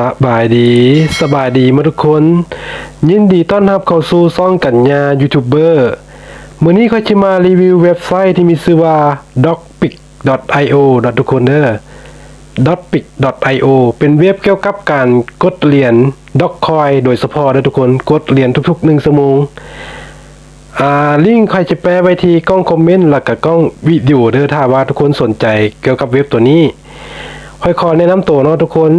สบายดีสบายดีมาทุกคน ยินดีต้อนรับเข้าสู่ซ่องกัญญายูทูบเบอร์มื้อนี้ข้อยจะมารีวิวเว็บไซต์ที่มีชื่อว่า docpic.io ทุกคนเด้อ docpic.io เป็นเว็บเกี่ยวกับการกดเหรียญ dogcoin โดยเฉพาะนะทุกคนกดเหรียญทุกๆ1ชั่วโมงอ่าลิงก์ใครจะแปะไว้ที่กล้องคอมเมนต์แล้วก็กล้องวิดีโอเด้อถ้าว่าทุกคนสนใจเกี่ยวกับเว็บตัวนี้ค่อยขอแนะนำตัวเนาะทุกคน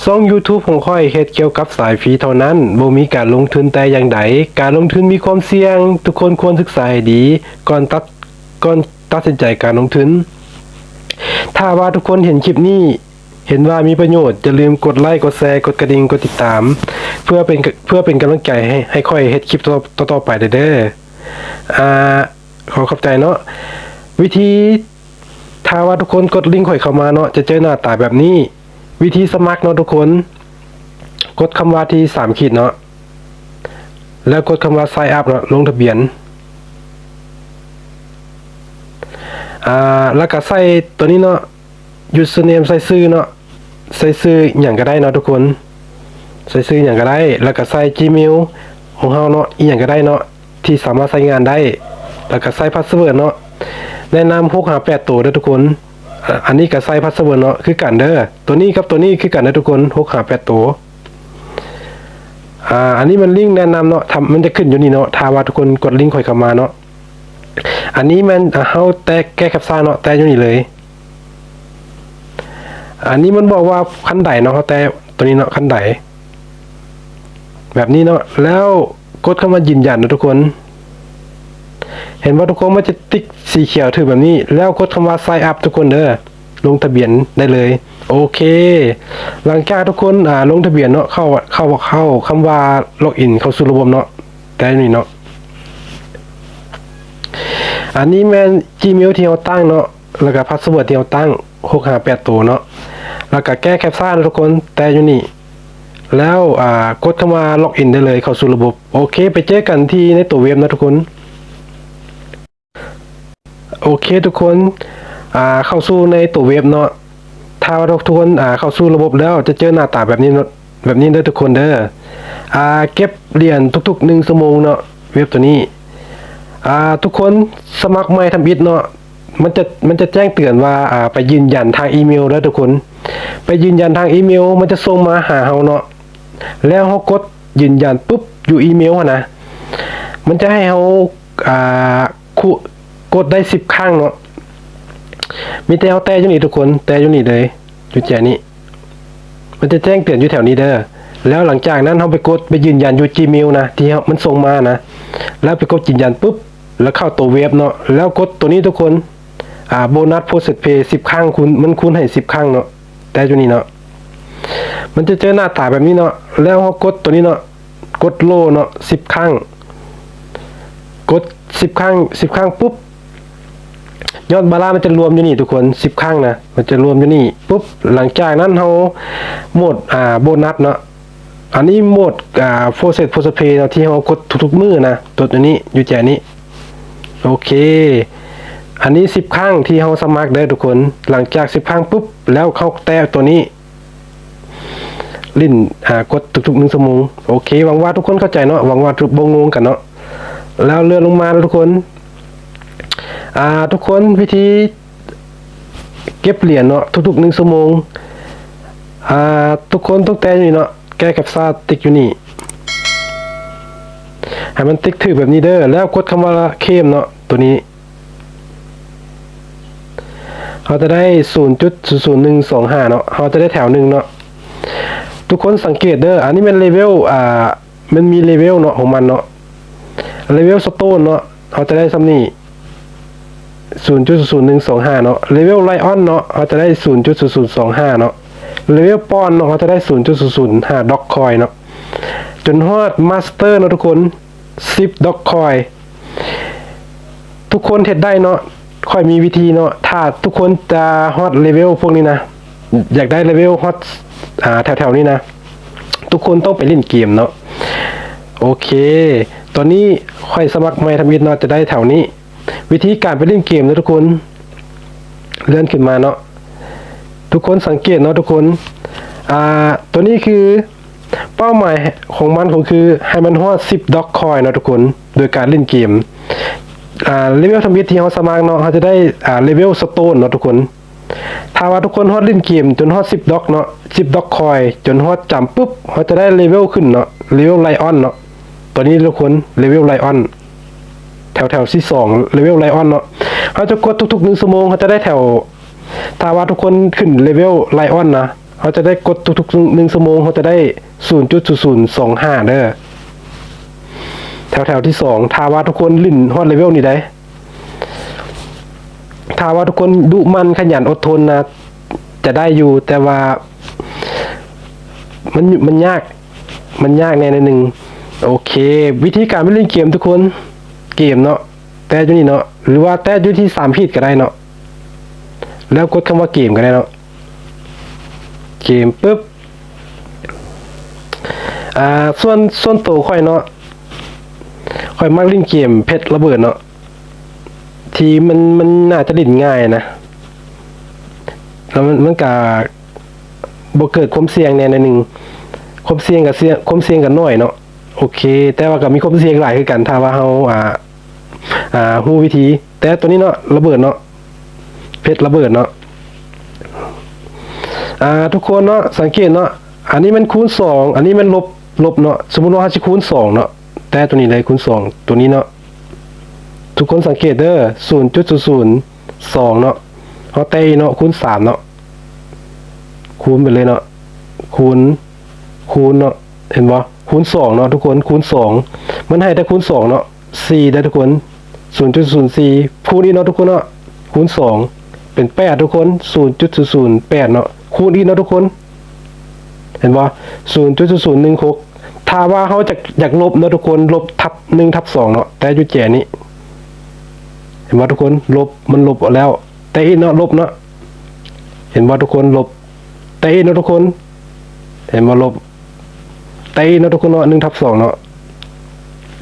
ช่อง YouTube ของค่อยเฮ็ดเกี่ยวกับสายฟรีเท่านั้นบ่มีการลงทุนแต่อย่างใด การลงทุนมีความเสี่ยง ทุกคนควรศึกษาให้ดี ก่อนตัดก่อนตัดสินใจการลงทุน ถ้าว่าทุกคนเห็นคลิปนี้ เห็นว่ามีประโยชน์อย่าลืมกดไลค์กดแชร์กดกระดิ่งกดติดตาม เพื่อเป็นเพื่อเป็นกำลังใจให้ให้ค่อยเฮ็ดคลิปต่อต่อไปเด้อเด้ออ่าขอขอบใจเนาะวิธีถ้าว่าทุกคนกดลิงก์ข่อยเข้ามาเนาะจะเจอหน้าตาแบบนี้ วิธีสมัครเนาะทุกคน กดคำว่าที่สามขีดเนาะแล้วกดคำว่า sign up เนาะลงทะเบียนอ่าแล้วก็ใส่ตัวนี้เนาะ username ใส่ชื่อเนาะใส่ชื่ออย่างก็ได้เนาะทุกคน ใส่ชื่ออย่างก็ได้ แล้วก็ใส่ Gmail ของเฮาเนาะอีหยังก็ได้เนาะที่สามารถใช้งานได้ แล้วก็ใส่พาสเวิร์ดเนาะแนะนำพกหาแปดตัวเด้อทุกคน อันนี้ก็ใส่พาสเวิร์ดเนาะคือกันเด้อตัวนี้กับตัวนี้คือกันนะทุกคนพกหาแปดตัวอ่าอันนี้มันลิงก์แนะนำเนาะทำมันจะขึ้นอยู่นี่เนาะถ้าว่าทุกคนกดลิงก์ข่อยเข้ามาเนาะอันนี้มันเฮาแตกแก้แคปซ่าเนาะแต่อยู่นี่เลย อันนี้มันบอกว่าคันไดเนาะเขาแต่ตัวนี้เนาะคันไดแบบนี้เนาะแล้วกดเข้ามายืนยันนะทุกคน เห็นว่าทุกคนมันจะติ๊กสีเขียวถือแบบนี้ แล้วกดคำว่า sign up ทุกคนเด้อลงทะเบียนได้เลย โอเค หลังจากทุกคนอ่าลงทะเบียนเนาะเข้าเข้าเข้าคำว่าล็อกอินเข้าสู่ระบบเนาะแต่นี่เนาะอันนี้แม่น Gmail ที่เราตั้งเนาะแล้วก็พาสเวิร์ดที่เราตั้ง658ตัวเนาะแล้วก็แก้แคปซ่านะทุกคนแต่อยู่นี่แล้วอ่ากดเข้ามาล็อกอินได้เลยเข้าสู่ระบบ โอเค ไปเจอกันที่ในตัวเว็บนะทุกคน โอเคทุกคนอ่าเข้าสู่ในตัวเว็บเนาะถ้าทุกคนอ่าเข้าสู่ระบบแล้วจะเจอหน้าตาแบบนี้เนาะแบบนี้เด้อทุกคนเด้ออ่าเก็บเหรียญทุกๆหนึ่งชั่วโมงเนาะเว็บตัวนี้อ่าทุกคนสมัครใหม่ทำอิฐเนาะมันจะมันจะแจ้งเตือนว่าอ่าไปยืนยันทางอีเมลแล้วทุกคน ไปยืนยันทางอีเมล มันจะส่งมาหาเฮาเนาะแล้วเฮากดยืนยันปุ๊บอยู่อีเมลอะนะมันจะให้เฮาอ่าคุ กดได้สิบครั้งเนาะมีแต่เฮาแต่อยู่นี่ทุกคนแต่อยู่นี่เลยอยู่แจนี้ มันจะแจ้งเตือนอยู่แถวนี้เด้อแล้วหลังจากนั้นเฮาไปกดไปยืนยันอยู่ Gmail นะที่มันส่งมานะ แล้วไปกดยืนยันปุ๊บ แล้วเข้าตัวเว็บเนาะแล้วกดตัวนี้ทุกคนอ่าโบนัสโพสเพย์สิบครั้งคุณมันคูณให้สิบครั้งเนาะแต่อยู่นี่เนาะมันจะเจอหน้าตาแบบนี้เนาะแล้วเขากดตัวนี้เนาะกดโลเนาะสิบครั้ง กดสิบครั้งสิบครั้งปุ๊บ ยอดบาลามันจะรวมอยู่นี่ทุกคนสิบครั้งนะมันจะรวมอยู่นี่ปุ๊บหลังจากนั้นเขาหมดอ่าโบนัสเนาะอันนี้หมดอ่าโฟเซตโฟสเพย์เนาที่เขากดทุกๆมือนะตัวตัวนี้อยู่แจนี้โอเค อันนี้สิบครั้งที่เขาสมัครได้ทุกคน หลังจากสิบครั้งปุ๊บแล้วเขาแตะตัวนี้ลิ้นอ่ากดทุกๆหนึ่งชั่วโมงโอเคหวังว่าทุกคนเข้าใจเนาะหวังว่าทุกบงงกันเนาะแล้วเลื่อนลงมาทุกคน อ่าทุกคนวิธีเก็บเหรียญเนาะทุกๆหนึ่งชั่วโมงอ่าทุกคนต้องแต่อยู่เนาะแก้กับซาติกอยู่นี่ให้มันติ๊กถือแบบนี้เด้อแล้วกดคำว่าเข้มเนาะตัวนี้เขาจะได้0.00125เนาะเขาจะได้แถวหนึ่งเนาะทุกคนสังเกตเด้ออันนี้เป็นเลเวลอ่ามันมีเลเวลเนาะของมันเนาะเลเวลสโตนเนาะเขาจะได้ซัมนี่ 0.0125 เนาะเลเวลไลออนเนาะเขาจะได้ 0.0025 เนาะเลเวลปอนเนาะเขาจะได้ 0.005ด็อกคอยเนาะจนฮอดมาสเตอร์เนาะทุกคน 10ด็อกคอยทุกคนเฮ็ดได้เนาะค่อยมีวิธีเนาะถ้าทุกคนจะฮอตเลเวลพวกนี้นะ อยากได้เลเวลฮอตอ่าแถวๆนี้นะ ทุกคนต้องไปเล่นเกมเนาะโอเค ตอนนี้ค่อยสมัครไม่ทำอินเนาะจะได้แถวนี้ วิธีการไปเล่นเกมนะทุกคน เลื่อนขึ้นมาเนาะทุกคนสังเกตเนาะทุกคนอ่าตัวนี้คือเป้าหมายของมันก็คือให้มันฮอด10ด็อกคอยนะทุกคน โดยการเล่นเกมอ่าเลเวลทำมิตที่เขาสมัครเนาะเขาจะได้อ่าเลเวลสโตนเนาะทุกคน ถ้าว่าทุกคนฮอดเล่นเกม จนฮอด10ด็อกเนาะ10ด็อกคอย จนฮอดจำปุ๊บเขาจะได้เลเวลขึ้นเนาะเลเวลไลออนเนาะตัวนี้ทุกคนเลเวลไลออน แถวแถวที่สองเลเวลไลออนเนาะเขาจะกดทุกๆหนึ่งชั่วโมงเขาจะได้แถวถ้าว่าทุกคนขึ้นเลเวลไลออนนะเขาจะได้กดทุกๆหนึ่งชั่วโมงเขาจะได้ศูนย์จุดศูนย์สองห้าเด้อแถวแถวที่สองถ้าว่าทุกคนลิ่นฮอดเลเวลนี้ได้ถ้าว่าทุกคนดุมันขยันอดทนนะจะได้อยู่แต่ว่า มันมันยาก มันยากแน่ในหนึ่งโอเค วิธีการไปเล่นเกมทุกคน เกมเนาะแต่อยู่นี่เนาะหรือว่าแต่อยู่ที่สามพีดก็ได้เนาะแล้วกดคำว่าเกมก็ได้เนาะเกมปุ๊บอ่าส่วนส่วนตัวค่อยเนาะค่อยมักเล่นเกมเพชรระเบิดเนาะที่มันมันน่าจะเล่นง่ายนะแล้วมันมันก็บ่เกิดความเสี่ยงแน่ในหนึ่งความเสี่ยงกับเสี่ยงความเสี่ยงกับน้อยเนาะ โอเค แต่ว่าก็มีความเสี่ยงหลายคือกันถ้าว่าเฮาอ่าอ่าฮู้วิธี แต่ตัวนี้เนาะระเบิดเนาะเพชรระเบิดเนาะอ่าทุกคนเนาะสังเกตเนาะอันนี้มันคูณสองอันนี้มันลบลบเนาะสมมุติว่าจะคูณสองเนาะแต่ตัวนี้เลยคูณสองตัวนี้เนาะทุกคนสังเกตเด้อศูนย์จุดศูนย์สองเนาะเขาเตเนาะคูณสามเนาะคูณไปเลยเนาะคูณคูณเนาะเห็นปะ คูณสองเนาะทุกคนคูณสองมันให้แต่คูณสองเนาะสี่ได้ทุกคนศูนย์จุดศูนย์สี่คูณอีกเนาะทุกคนเนาะคูณสองเป็นแปดทุกคนศูนย์จุดศูนย์แปดเนาะคูณอีกเนาะทุกคน เห็นปะศูนย์จุดศูนย์หนึ่งหกถ้าว่าเขาจะอยากลบเนาะทุกคนลบทับหนึ่งทับสองเนาะแต่อยุแจนี้เห็นปะทุกคนลบมันลบออกแล้ว แต่อีกเนาะลบเนาะเห็นปะทุกคนลบแต่อีกเนาะทุกคน เห็นว่าลบ เต้เนาะทุกคนเนาะหนึ่งทับสองเนาะ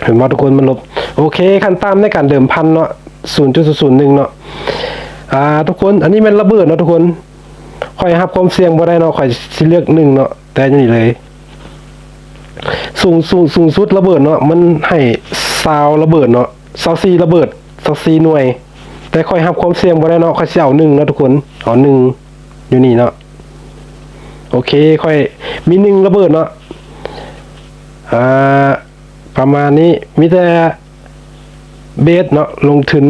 เห็นว่าทุกคนมันลบ โอเคขั้นตามในการเดิมพันเนาะศูนย์จุดศูนย์หนึ่งเนาะอ่าทุกคนอันนี้มันระเบิดเนาะทุกคนคอยหับความเสี่ยงบ่ได้เนาะคอยสิเลือกหนึ่งเนาะแต่อย่างนี้เลย สูงสูงสูงสุดระเบิดเนาะมันให้ซาวระเบิดเนาะซาวซีระเบิดซาวซีหน่วย แต่คอยหับความเสี่ยงบ่ได้เนาะคอยสิเอาหนึ่งเนาะทุกคนเอาหนึ่งอยู่นี่เนาะโอเค ค่อยมีหนึ่งระเบิดเนาะ ประมาณนี้มีแต่เบสเนาะลงทุน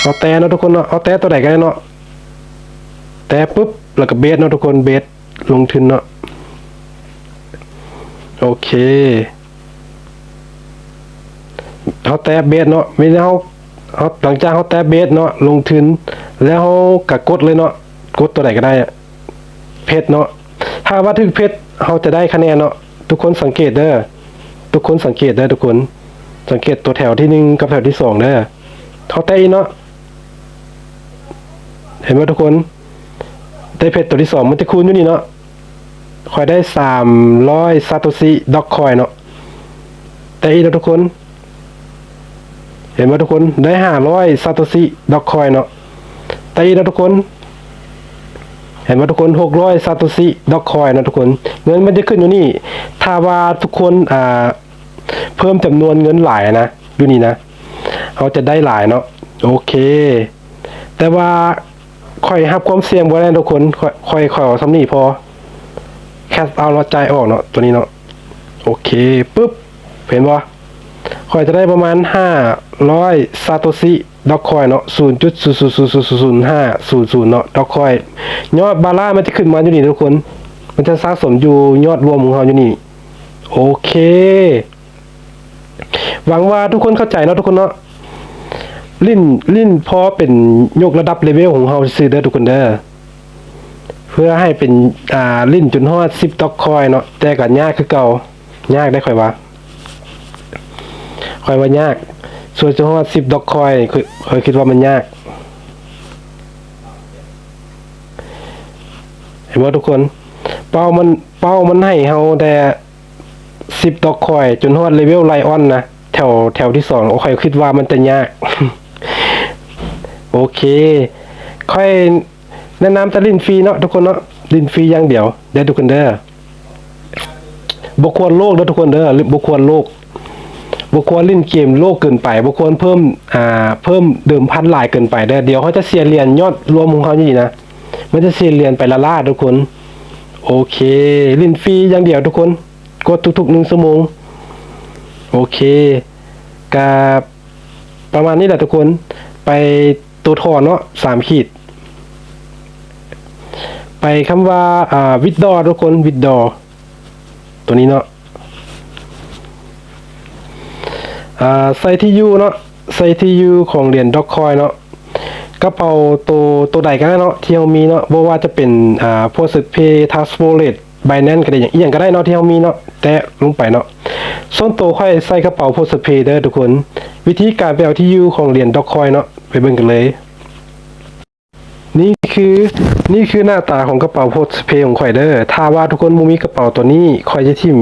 เอาแต่เนาะทุกคนเนาะเอาแต่ตัวไหนกันเนาะแต่ปุ๊บแล้วก็เบสเนาะทุกคนเบสลงทุนเนาะโอเคเขาแตะเบสเนาะไม่ได้เขาเขาหลังจากเขาแตะเบสเนาะลงทุนแล้วเขากะกดเลยเนาะกดตัวไหนก็ได้อะเพชรเนาะถ้าว่าถึงเพชร เขาจะได้คะแนนเนาะทุกคนสังเกตเด้อทุกคนสังเกตเด้อทุกคน สังเกตตัวแถวที่หนึ่งกับแถวที่สองเด้อเขาเตะเนาะเห็นไหมทุกคน ได้เพชรตัวที่สองมันจะคูณอยู่นี่เนาะคอยได้สามร้อยซาโตซิด็อกคอยเนาะแต่อีกแล้วทุกคน เห็นไหมทุกคนได้ห้าร้อยซาโตซิด็อกคอยเนาะแต่อีกแล้วทุกคน เห็นไหมทุกคนหกร้อยซาโตซิด็อกคอยนะทุกคน เงินมันจะขึ้นอยู่นี่ ถ้าว่าทุกคนอ่าเพิ่มจำนวนเงินหลายนะอยู่นี่นะเขาจะได้หลายเนาะโอเค แต่ว่าค่อยรับความเสี่ยงบ่ได้ทุกคนค่อยค่อยอยเอาซ้ำนี่พอแคสเอาเราใจออกเนาะตัวนี้เนาะโอเคปุ๊บเห็นบ่ค่อยจะได้ประมาณห้าร้อยซาโตซิ ด็อกคอยเนาะศูนย์จุดศูนย์ศูนย์ศูนย์ศูนย์ศูนย์ห้าศูนย์ศูนย์เนาะด็อกคอยยอดบาร่ามันจะขึ้นมาอยู่นี่ทุกคน มันจะสะสมอยู่ยอดรวมของเราอยู่นี่ โอเค หวังว่าทุกคนเข้าใจเนาะทุกคนเนาะลิ้นลิ้นพอเป็นยกระดับเลเวลของเราซื้อเด้อทุกคนเด้อเพื่อให้เป็นอ่าลิ้นจนฮอด10ด็อกคอยเนาะแต่ก็ยากคือเก่ายากได้ค่อยว่าค่อยว่ายาก ส่วนจะฮอด10ด็อกคอยคือค่อยคิดว่ามันยากเห็นว่าทุกคน เป้ามันเป้ามันให้เฮาแต่สิบดอกคอย จนฮอดเลเวลไลออนนะแถวแถวที่สองโอเคคิดว่ามันจะยาก โอเค ค่อยแนะนำแต่ลินฟรีเนาะทุกคนเนาะลินฟรีอย่างเดียวเด้ทุกคนเด้อบ่ควรโลกเด้อทุกคนเด้อบ่ควรโลก บ่ควรเล่นเกมโลกเกินไปบ่ควรเพิ่มอ่าเพิ่มเดิมพันหลายเกินไปเด้อเดี๋ยวเขาจะเสียเหรียญยอดรวมของเขานี่นะมันจะเสียเหรียญไปละล่าทุกคน โอเคลินฟรีอย่างเดียวทุกคนกดทุกๆหนึ่งชั่วโมงโอเคกับประมาณนี้แหละทุกคนไปตัวทอเนาะสามขีด ไปคำว่าอ่าวิดดอทุกคนวิดดอตัวนี้เนาะ อ่าใส่ที่ยูเนาะใส่ที่ยูของเหรียญด็อกคอยเนาะกระเป๋าตัวตัวใดก็ได้เนาะที่เรามีเนาะบ่ว่าจะเป็นอ่าพวกสึกเพย์ทัสโวเลตไบแนนก็ได้อย่างอี่ยงก็ได้เนาะที่เรามีเนาะแตะลงไปเนาะส้นตัวค่อยใส่กระเป๋าพวกสึกเพย์เด้อทุกคน วิธีการไปเอาที่ยูของเหรียญด็อกคอยเนาะไปเบิ่งกันเลย นี่คือนี่คือหน้าตาของกระเป๋าโพสเพย์ของข่อยเด้อถ้าว่าทุกคนมูมีกระเป๋าตัวนี้ข่อยจะทิม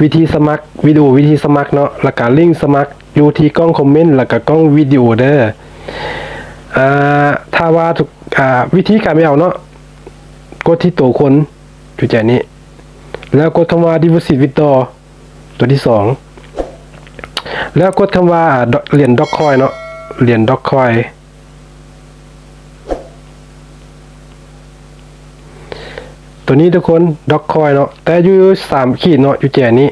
วิธีสมัครวิดีโอวิธีสมัครเนาะแล้วก็ลิงก์สมัครอยู่ที่กล้องคอมเมนต์แล้วก็กล้องวิดีโอเด้ออ่าถ้าว่าทุกอ่าวิธีการไปเอาเนาะกดที่ตัวคนจุดใจนี้ แล้วกดคำว่า deposit withdraw ตัวที่สองแล้วกดคำว่าเหรียญด็อกคอยเนาะเหรียญด็อกคอย ตัวนี้ทุกคนด็อกคอยเนาะแต่อยู่สามขีดเนาะอยู่แจนี้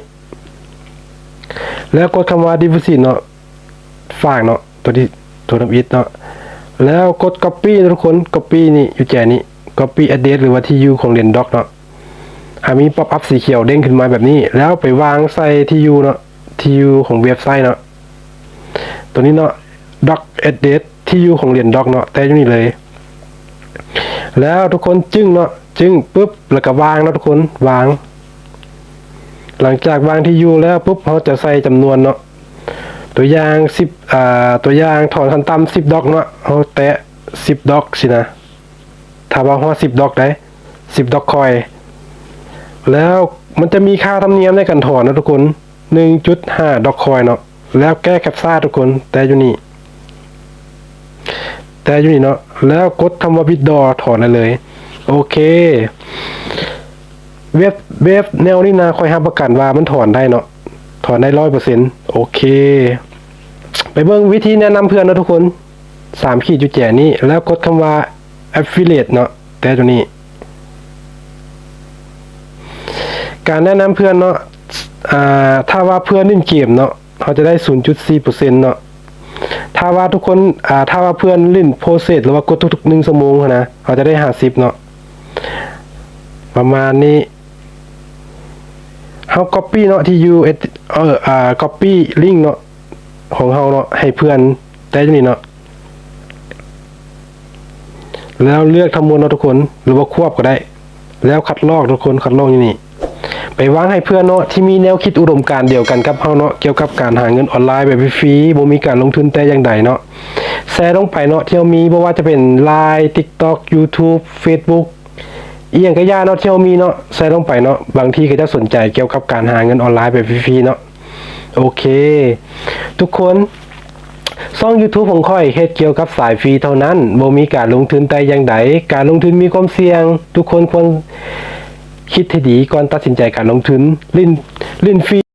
แล้วกดคำว่า deposit เนาะฝากเนาะตัวที่ตัวน้ำอิดเนาะแล้วกด copy ทุกคน copy นี่อยู่แจนี้ copy address หรือว่าที่อยู่ของเรียญด็อกเนาะหามี pop up สีเขียวเด้งขึ้นมาแบบนี้ แล้วไปวางใส่ที่อยู่เนาะที่อยู่ของเว็บไซต์เนาะตัวนี้เนาะ doc address ที่อยู่ของเรียญด็อกเนาะแต่อยู่นี่เลย แล้วทุกคนจึ้งเนาะ จึงปุ๊บแล้วก็วางนะทุกคนวาง หลังจากวางที่ยูแล้วปุ๊บเขาจะใส่จำนวนเนาะตัวอย่างสิบอ่าตัวอย่างถอนขั้นต่ำสิบดอกเนาะเขาแตะสิบดอกสินะถ้าว่าหัวสิบดอกได้สิบดอกคอย แล้วมันจะมีค่าธรรมเนียมในการถอนนะทุกคนหนึ่งจุดห้าดอกคอยเนาะแล้วแก้แคปซ่าทุกคนแต่อยู่นี่แต่อยู่นี่เนาะแล้วกดคำว่าบิดดอถอนได้เลย โอเค เว็บเว็บแนวนี้นะคอยรับประกันว่ามันถอนได้เนาะถอนได้ร้อยเปอร์เซ็นต์โอเค ไปเบิ่งวิธีแนะนำเพื่อนนะทุกคนสามขีดจุดแจนี้แล้วกดคำว่า affiliate เนาะแต่ตัวนี้ การแนะนำเพื่อนเนาะอ่าถ้าว่าเพื่อนเล่นเกมเนาะเขาจะได้ 0.4%เนาะถ้าว่าทุกคนอ่าถ้าว่าเพื่อนเล่นโพสเซสหรือว่ากดทุกๆหนึ่งชั่วโมงอะนะเขาจะได้ห้าสิบเนาะ ประมาณนี้เฮา copy เนาะที่ you เอออ่า copy link เนาะของเฮาเนาะให้เพื่อนแต่จังนี้เนาะแล้วเลือกทำมวลเนาะทุกคนหรือว่าควบก็ได้ แล้วคัดลอกทุกคนคัดลอกอยู่นี่ไปวางให้เพื่อนเนาะที่มีแนวคิดอุดมการเดียวกันกับเฮาเนาะเกี่ยวกับการหาเงินออนไลน์แบบฟรีบ่มีการลงทุนแต่อย่างใดเนาะแชร์ลงไปเนาะที่เรามีบ่ว่าจะเป็น Line TikTok YouTube Facebook อีอย่างก็ย่าเนาะที่เรามีเนาะใส่ลงไปเนาะบางทีก็จะสนใจเกี่ยวกับการหาเงินออนไลน์แบบฟรีๆเนาะโอเค ทุกคนช่อง YouTube ของค่อยเฮ็ดเกี่ยวกับสายฟรีเท่านั้นบ่มีการลงทุนแต่อย่างใดการลงทุนมีความเสี่ยง ทุกคนควรคิดให้ดีก่อนตัดสินใจการลงทุนลิ้นลิ้นฟรี